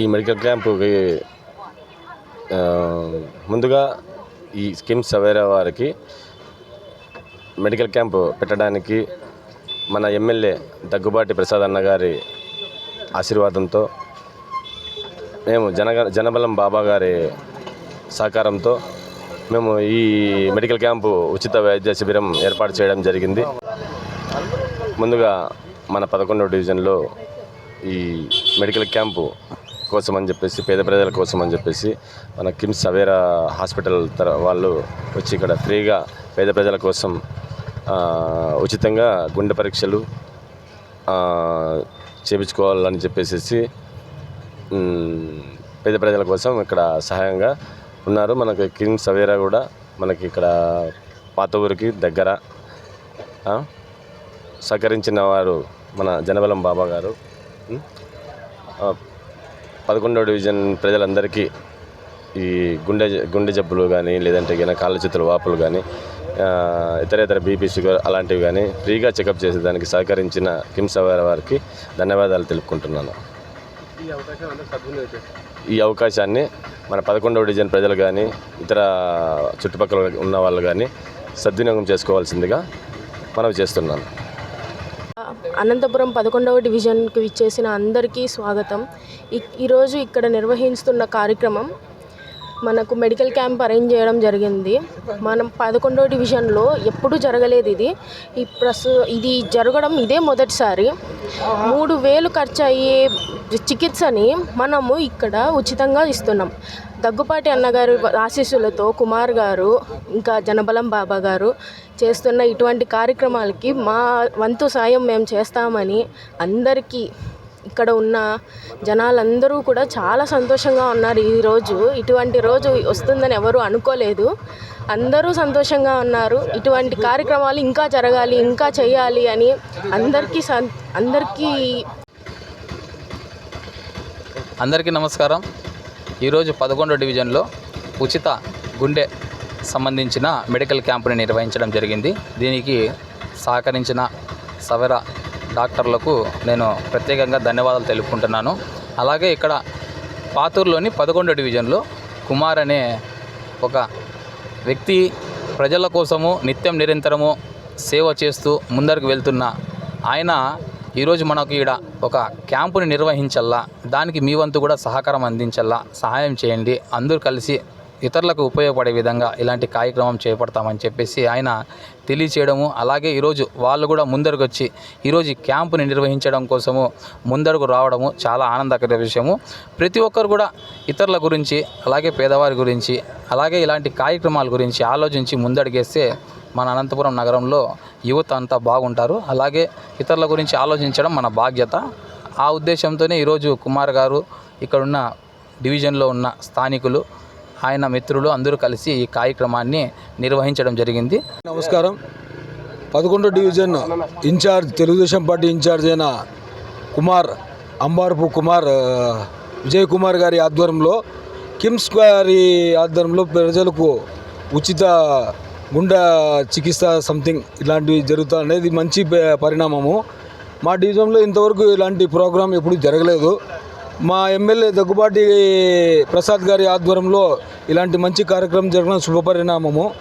ఈ మెడికల్ క్యాంపుకి ముందుగా ఈ స్కిమ్స్ వేరే వారికి మెడికల్ క్యాంపు పెట్టడానికి మన ఎమ్మెల్యే దగ్గుబాటి ప్రసాద్ అన్న గారి ఆశీర్వాదంతో మేము జన జనబలం బాబా గారి సహకారంతో మేము ఈ మెడికల్ క్యాంపు ఉచిత వైద్య శిబిరం ఏర్పాటు చేయడం జరిగింది. ముందుగా మన పదకొండవ డివిజన్లో ఈ మెడికల్ క్యాంపు కోసం అని చెప్పేసి పేద ప్రజల కోసం అని చెప్పేసి మన కిమ్స్ సవేరా హాస్పిటల్ తర వాళ్ళు వచ్చి ఇక్కడ ఫ్రీగా పేద ప్రజల కోసం ఉచితంగా గుండె పరీక్షలు చేయించుకోవాలని చేపించుకోవాలని చెప్పేసి పేద ప్రజల కోసం ఇక్కడ సహాయంగా ఉన్నారు. మనకి కిమ్స్ సవేరా కూడా మనకి ఇక్కడ పాత ఊరికి దగ్గర సహకరించిన వారు మన జనబలం బాబా గారు. పదకొండవ డివిజన్ ప్రజలందరికీ ఈ గుండె గుండె జబ్బులు కానీ లేదంటే కానీ కాళ్ళ చేతుల వాపులు కానీ ఇతర ఇతర బీపీ షుగర్ అలాంటివి కానీ ఫ్రీగా చెకప్ చేసేదానికి సహకరించిన కిమ్స్ అవేరా వారికి ధన్యవాదాలు తెలుపుకుంటున్నాను. ఈ అవకాశాన్ని మన పదకొండవ డివిజన్ ప్రజలు కానీ ఇతర చుట్టుపక్కల ఉన్న వాళ్ళు కానీ సద్వినియోగం చేసుకోవాల్సిందిగా మనవి చేస్తున్నాను. అనంతపురం పదకొండవ డివిజన్కి విచ్చేసిన అందరికీ స్వాగతం. ఈరోజు ఇక్కడ నిర్వహిస్తున్న కార్యక్రమం మనకు మెడికల్ క్యాంప్ అరేంజ్ చేయడం జరిగింది. మనం పదకొండో డివిజన్లో ఎప్పుడూ జరగలేదు ఇది. ఈ ప్రస్తు ఇది జరగడం ఇదే మొదటిసారి. మూడు వేలు ఖర్చు అయ్యే చికిత్సని మనము ఇక్కడ ఉచితంగా ఇస్తున్నాం. దగ్గుపాటి అన్నగారి ఆశీస్సులతో కుమార్ గారు ఇంకా జనబలం బాబా గారు చేస్తున్న ఇటువంటి కార్యక్రమాలకి మా వంతు సాయం మేము చేస్తామని అందరికీ ఇక్కడ ఉన్న జనాలందరూ కూడా చాలా సంతోషంగా ఉన్నారు ఈరోజు ఇటువంటి రోజు వస్తుందని ఎవరు అనుకోలేదు. అందరూ సంతోషంగా ఉన్నారు. ఇటువంటి కార్యక్రమాలు ఇంకా జరగాలి ఇంకా చేయాలి అని అందరికీ సం అందరికీ అందరికీ నమస్కారం. ఈరోజు పదకొండో డివిజన్లో ఉచిత గుండె సంబంధించిన మెడికల్ క్యాంపుని నిర్వహించడం జరిగింది. దీనికి సహకరించిన సవర డాక్టర్లకు నేను ప్రత్యేకంగా ధన్యవాదాలు తెలుపుకుంటున్నాను. అలాగే ఇక్కడ పాతూరులోని పదకొండో డివిజన్లో కుమార్ అనే ఒక వ్యక్తి ప్రజల కోసము నిత్యం నిరంతరము సేవ చేస్తూ ముందరకు వెళ్తున్న ఆయన ఈరోజు మనకు ఈడ ఒక క్యాంపుని నిర్వహించల్లా దానికి మీ వంతు కూడా సహకారం అందించల్లా సహాయం చేయండి. అందరూ కలిసి ఇతరులకు ఉపయోగపడే విధంగా ఇలాంటి కార్యక్రమం చేపడతామని చెప్పేసి ఆయన తెలియచేయడము. అలాగే ఈరోజు వాళ్ళు కూడా ముందరకు వచ్చి ఈరోజు క్యాంపుని నిర్వహించడం కోసము ముందరకు రావడము చాలా ఆనందకర విషయము. ప్రతి ఒక్కరు కూడా ఇతరుల గురించి అలాగే పేదవారి గురించి అలాగే ఇలాంటి కార్యక్రమాల గురించి ఆలోచించి ముందడుగేస్తే మన అనంతపురం నగరంలో యువత అంతా బాగుంటారు. అలాగే ఇతరుల గురించి ఆలోచించడం మన బాధ్యత. ఆ ఉద్దేశంతోనే ఈరోజు కుమార్ గారు ఇక్కడున్న డివిజన్లో ఉన్న స్థానికులు ఆయన మిత్రులు అందరూ కలిసి ఈ కార్యక్రమాన్ని నిర్వహించడం జరిగింది. నమస్కారం. పదకొండో division incharge Telugu Desam party incharge అయిన కుమార్ అంబార్పు కుమార్ విజయ్ కుమార్ గారి ఆధ్వర్యంలో కిమ్స్ గారి ఆధ్వర్యంలో ప్రజలకు ఉచిత గుండె చికిత్స సంథింగ్ ఇలాంటివి జరుగుతా అనేది మంచి పరిణామము. మా డివిజన్లో ఇంతవరకు ఇలాంటి ప్రోగ్రాం ఎప్పుడు జరగలేదు. మా ఎమ్మెల్యే దగ్గుబాటి ప్రసాద్ గారి ఆధ్వర్యంలో ఇలాంటి మంచి కార్యక్రమం జరగడం శుభపరిణామము.